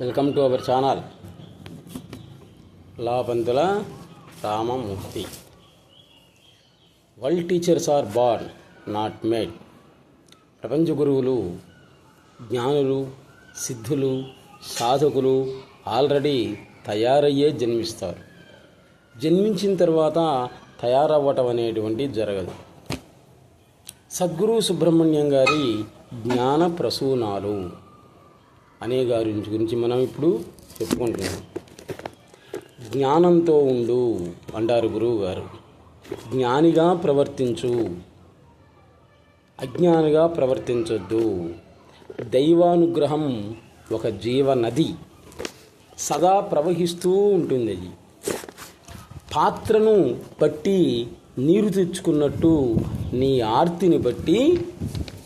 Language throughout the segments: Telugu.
Welcome to our channel. Lapantula Ramamurthy. World teachers are born not made. ప్రపంచ గురువులు జ్ఞానులు సిద్ధులు సాధకులు ఆల్రెడీ తయారయ్యే జన్మిస్తారు. జన్మించిన తర్వాత తయారవ్వటం అనేటువంటి జరగదు. సద్గురు సుబ్రహ్మణ్యం గారి జ్ఞాన ప్రసూనాలు. అనే గారి గురించి మనం ఇప్పుడు చెప్పుకుంటున్నాం. జ్ఞానంతో ఉండు అంటారు గురువు గారు జ్ఞానిగా ప్రవర్తించు. అజ్ఞానిగా ప్రవర్తించొద్దు. దైవానుగ్రహం ఒక జీవ నది సదా ప్రవహిస్తూ ఉంటుంది అది. పాత్రను బట్టి నీరు తెచ్చుకున్నట్టు నీ ఆర్తిని బట్టి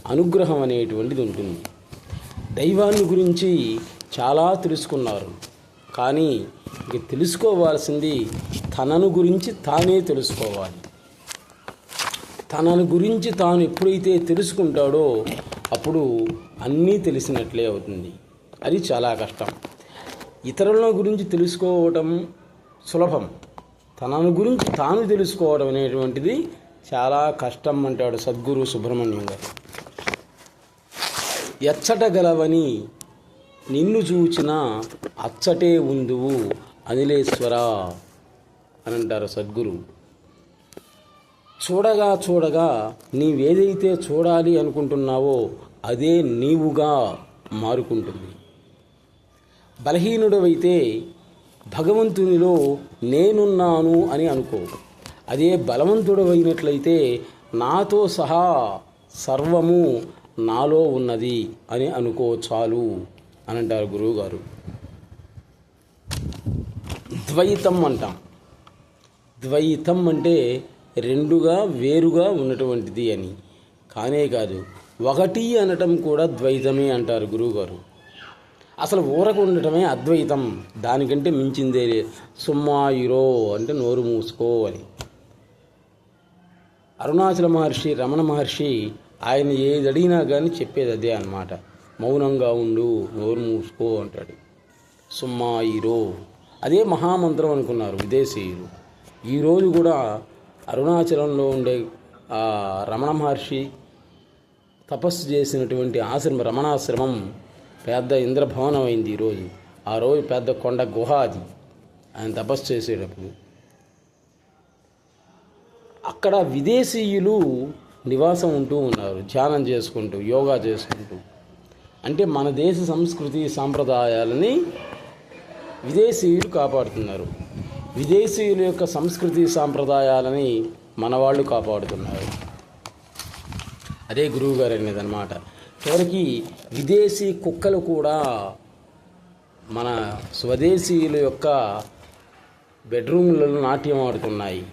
అనుగ్రహం అనేటువంటిది ఉంటుంది. దైవాన్ని గురించి చాలా తెలుసుకున్నారు. కానీ ఇక తెలుసుకోవాల్సింది తనను గురించి తానే తెలుసుకోవాలి. తనను గురించి తాను ఎప్పుడైతే తెలుసుకుంటాడో అప్పుడు అన్నీ తెలిసినట్లే అవుతుంది. అది చాలా కష్టం. ఇతరుల గురించి తెలుసుకోవటం సులభం. తనను గురించి తాను తెలుసుకోవడం అనేటువంటిది చాలా కష్టం అంటాడు సద్గురు సుబ్రహ్మణ్యం గారు. ఎచ్చట గలవని నిన్ను చూచిన అచ్చటే ఉందువు అనిలేశ్వర అని అంటారు సద్గురు. చూడగా చూడగా నీవేదైతే చూడాలి అనుకుంటున్నావో అదే నీవుగా మారుకుంటుంది. బలహీనుడవైతే భగవంతునిలో నేనున్నాను అని అనుకో. అదే బలవంతుడవైనట్లయితే నాతో సహా సర్వము నాలో ఉన్నది అని అనుకో చాలు అని అంటారు గురువుగారు. ద్వైతం అంటాం. ద్వైతం అంటే రెండుగా వేరుగా ఉన్నటువంటిది అని. కానే కాదు ఒకటి అనటం కూడా ద్వైతమే అంటారు గురువుగారు. అసలు ఊరకు ఉండటమే అద్వైతం. దానికంటే మించిందే లేదు సుమ్మాయిరో అంటే నోరు మూసుకో అని. అరుణాచల మహర్షి రమణ మహర్షి ఆయన ఏది అడిగినా కానీ చెప్పేది అదే అన్నమాట. మౌనంగా ఉండు నోరు మూసుకో అంటాడు. సుమ్మాయిరో అదే మహామంత్రం అనుకున్నారు విదేశీయులు. ఈరోజు కూడా అరుణాచలంలో ఉండే ఆ రమణ మహర్షి తపస్సు చేసినటువంటి ఆశ్రమం రమణాశ్రమం పెద్ద ఇంద్రభవనం అయింది ఈరోజు ఆ రోజు పెద్ద కొండ గుహ అది. ఆయన తపస్సు చేసేటప్పుడు అక్కడ విదేశీయులు నివాసం ఉంటూ ఉన్నారు ధ్యానం చేసుకుంటూ యోగా చేసుకుంటూ. అంటే మన దేశ సంస్కృతి సాంప్రదాయాలని విదేశీయులు కాపాడుతున్నారు. విదేశీయుల యొక్క సంస్కృతి సాంప్రదాయాలని మన వాళ్ళు కాపాడుతున్నారు. అదే గురువు గారు చివరికి విదేశీ కుక్కలు కూడా మన స్వదేశీయుల యొక్క బెడ్రూమ్లలో నాట్యం ఆడుతున్నాయి.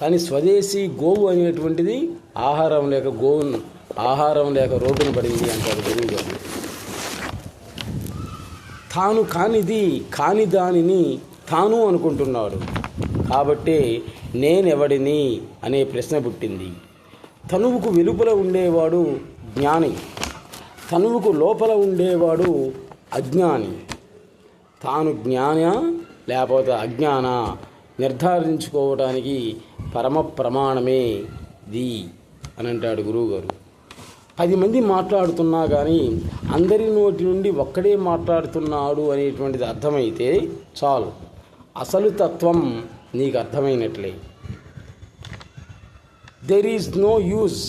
కానీ స్వదేశీ గోవు అనేటువంటిది ఆహారం లేక గోవును ఆహారం లేక రోడ్డున పడింది అంటారు గురువు గారు తాను కానిది కాని దానిని తాను అనుకుంటున్నాడు. కాబట్టి నేనెవడిని అనే ప్రశ్న పుట్టింది. తనువుకు వెలుపల ఉండేవాడు జ్ఞాని. తనువుకు లోపల ఉండేవాడు అజ్ఞాని. తాను జ్ఞాన లేకపోతే అజ్ఞాన నిర్ధారించుకోవటానికి పరమ ప్రమాణమే ది అని అంటాడు గురువుగారు. పది మంది మాట్లాడుతున్నా కానీ అందరి నోటి నుండి ఒక్కడే మాట్లాడుతున్నాడు అనేటువంటిది అర్థమైతే చాలు. అసలు తత్వం నీకు అర్థమైనట్లే. There is no use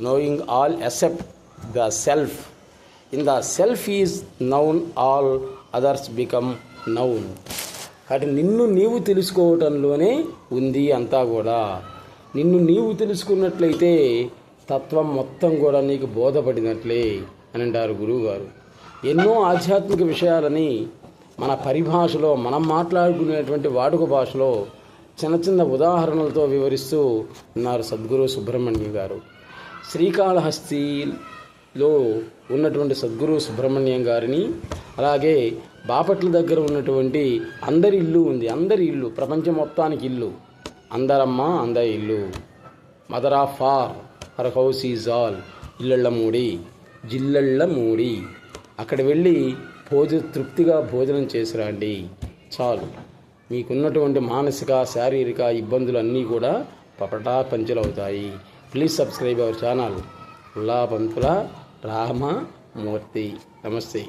knowing all except the self in the self is known all others become known కాబట్టి నిన్ను నీవు తెలుసుకోవటంలోనే ఉంది అంతా కూడా. నిన్ను నీవు తెలుసుకున్నట్లయితే తత్వం మొత్తం కూడా నీకు బోధపడినట్లే అని అంటారు గురువుగారు. ఎన్నో ఆధ్యాత్మిక విషయాలని మన పరిభాషలో మనం మాట్లాడుకునేటువంటి వాడుక భాషలో చిన్న చిన్న ఉదాహరణలతో వివరిస్తూ ఉన్నారు సద్గురు సుబ్రహ్మణ్య గారు. శ్రీకాళహస్తిలో ఉన్నటువంటి సద్గురు సుబ్రహ్మణ్యం గారిని అలాగే బాపట్ల దగ్గర ఉన్నటువంటి అందరి ఇల్లు ఉంది. అందరి ఇల్లు ప్రపంచం మొత్తానికి ఇల్లు. అందరమ్మ అందరి ఇల్లు. Mother of our her house is all ఇళ్ళళ్ళ మూడి జిల్లళ్ళ మూడి. అక్కడ వెళ్ళి భోజ తృప్తిగా భోజనం చేసి రాండి చాలు. మీకున్నటువంటి మానసిక శారీరక ఇబ్బందులు అన్నీ కూడా పపటా పంచులవుతాయి. Please subscribe our channel Ullapantula Ramamurthy. నమస్తే.